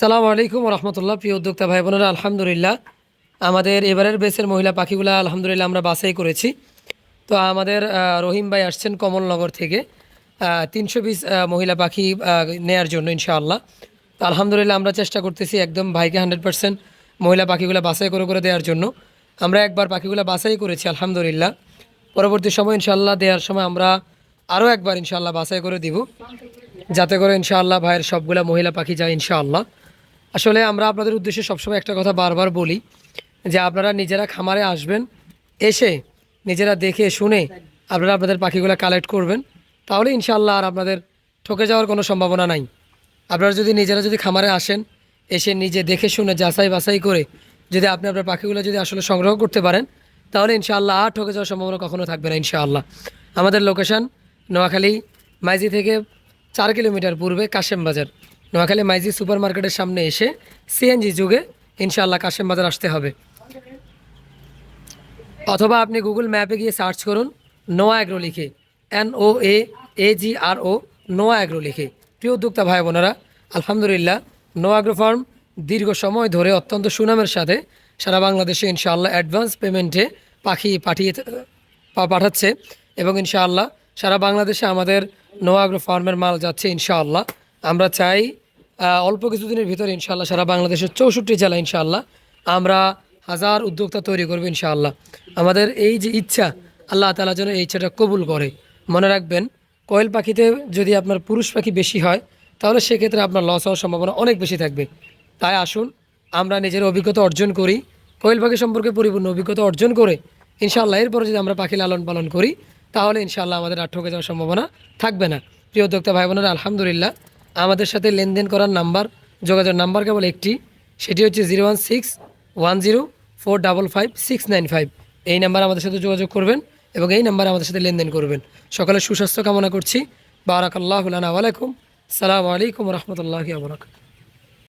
সালাম আলাইকুম রহমতুল্লাহ, প্রিয় উদ্যোক্তা ভাই বোনেরা, আলহামদুলিল্লাহ। আমাদের এবারের বেসের মহিলা পাখিগুলো আলহামদুলিল্লাহ আমরা বাছাই করেছি। তো আমাদের রহিম ভাই আসছেন কমলনগর থেকে। তিনশো পিস মহিলা পাখি নেয়ার জন্য ইনশাআল্লাহ। তো আলহামদুলিল্লাহ আমরা চেষ্টা করতেছি একদম ভাইকে হান্ড্রেড পার্সেন্ট মহিলা পাখিগুলো বাছাই করে করে দেওয়ার জন্য। আমরা একবার পাখিগুলো বাছাই করেছি, আলহামদুলিল্লাহ। পরবর্তী সময় ইনশাআল্লাহ দেওয়ার সময় আমরা আরও একবার ইনশাআল্লাহ বাছাই করে দিব। যাতে করে ইনশাআল্লাহ ভাইয়ের সবগুলা মহিলা পাখি যায় ইনশাআল্লাহ। আসলে আমরা আপনাদের উদ্দেশ্যে সবসময় একটা কথা বারবার বলি যে আপনারা নিজেরা খামারে আসবেন, এসে নিজেরা দেখে শুনে আপনারা আপনাদের পাখিগুলো কালেক্ট করবেন, তাহলে ইনশাল্লাহ আর আপনাদের ঠকে যাওয়ার কোনো সম্ভাবনা নাই। আপনারা যদি নিজেরা যদি খামারে আসেন, এসে নিজে দেখে শুনে যাচাই বাছাই করে যদি আপনি আপনার পাখিগুলো যদি আসলে সংগ্রহ করতে পারেন, তাহলে ইনশাআল্লাহ আর ঠকে যাওয়ার সম্ভাবনা কখনো থাকবে না ইনশাআল্লাহ। আমাদের লোকেশন নোয়াখালী মাইজি থেকে চার কিলোমিটার পূর্বে কাশেম বাজার নোয়াখালী মাইজি সুপার মার্কেটের সামনে এসে সিএনজি যুগে ইনশাআল্লাহ কাশেম বাজার আসতে হবে। অথবা আপনি গুগল ম্যাপে গিয়ে সার্চ করুন, নোয়া অ্যাগ্রো লিখে N O A A G R O Noa Agro লিখে। প্রিয় উদ্যোক্তা ভাই বোনেরা, আলহামদুলিল্লাহ, নোয়া অ্যাগ্রো ফার্ম দীর্ঘ সময় ধরে অত্যন্ত সুনামের সাথে সারা বাংলাদেশে ইনশাআল্লাহ অ্যাডভান্স পেমেন্টে পাখি পাঠিয়ে পাঠাচ্ছে এবং ইনশাআল্লাহ সারা বাংলাদেশে আমাদের নোয়া অ্যাগ্রো ফার্মের মাল যাচ্ছে ইনশাআল্লাহ। আমরা চাই অল্প কিছুদিনের ভিতরে ইনশাআল্লাহ সারা বাংলাদেশের চৌষট্টি জেলা ইনশাআল্লাহ আমরা হাজার উদ্যোক্তা তৈরি করব ইনশাআল্লাহ। আমাদের এই যে ইচ্ছা, আল্লাহ তালা যেন এই ইচ্ছাটা কবুল করে। মনে রাখবেন, কোয়েল পাখিতে যদি আপনার পুরুষ পাখি বেশি হয়, তাহলে সেক্ষেত্রে আপনার লস হওয়ার সম্ভাবনা অনেক বেশি থাকবে। তাই আসুন, আমরা নিজের অভিজ্ঞতা অর্জন করি, কোয়েল পাখি সম্পর্কে পরিপূর্ণ অভিজ্ঞতা অর্জন করে, ইনশাআল্লাহ এরপরে যদি আমরা পাখি লালন পালন করি, তাহলে ইনশাআল্লাহ আমাদের আর ঠকে যাওয়ার সম্ভাবনা থাকবে না। প্রিয় উদ্যোক্তা ভাই বোনেরা আলহামদুলিল্লাহ আমাদের সাথে লেনদেন করার নাম্বার, যোগাযোগ নাম্বার কেবল একটি। সেটি হচ্ছে zero one six one zero four double five six nine five. এই নাম্বার আমাদের সাথে যোগাযোগ করবেন এবং এই নাম্বার আমাদের সাথে লেনদেন করবেন। সকালে সুস্বাস্থ্য কামনা করছি। বারাকাল্লাহ আলাইকুম সালামু আলাইকুম রহমতুল্লাহ আবরাকাত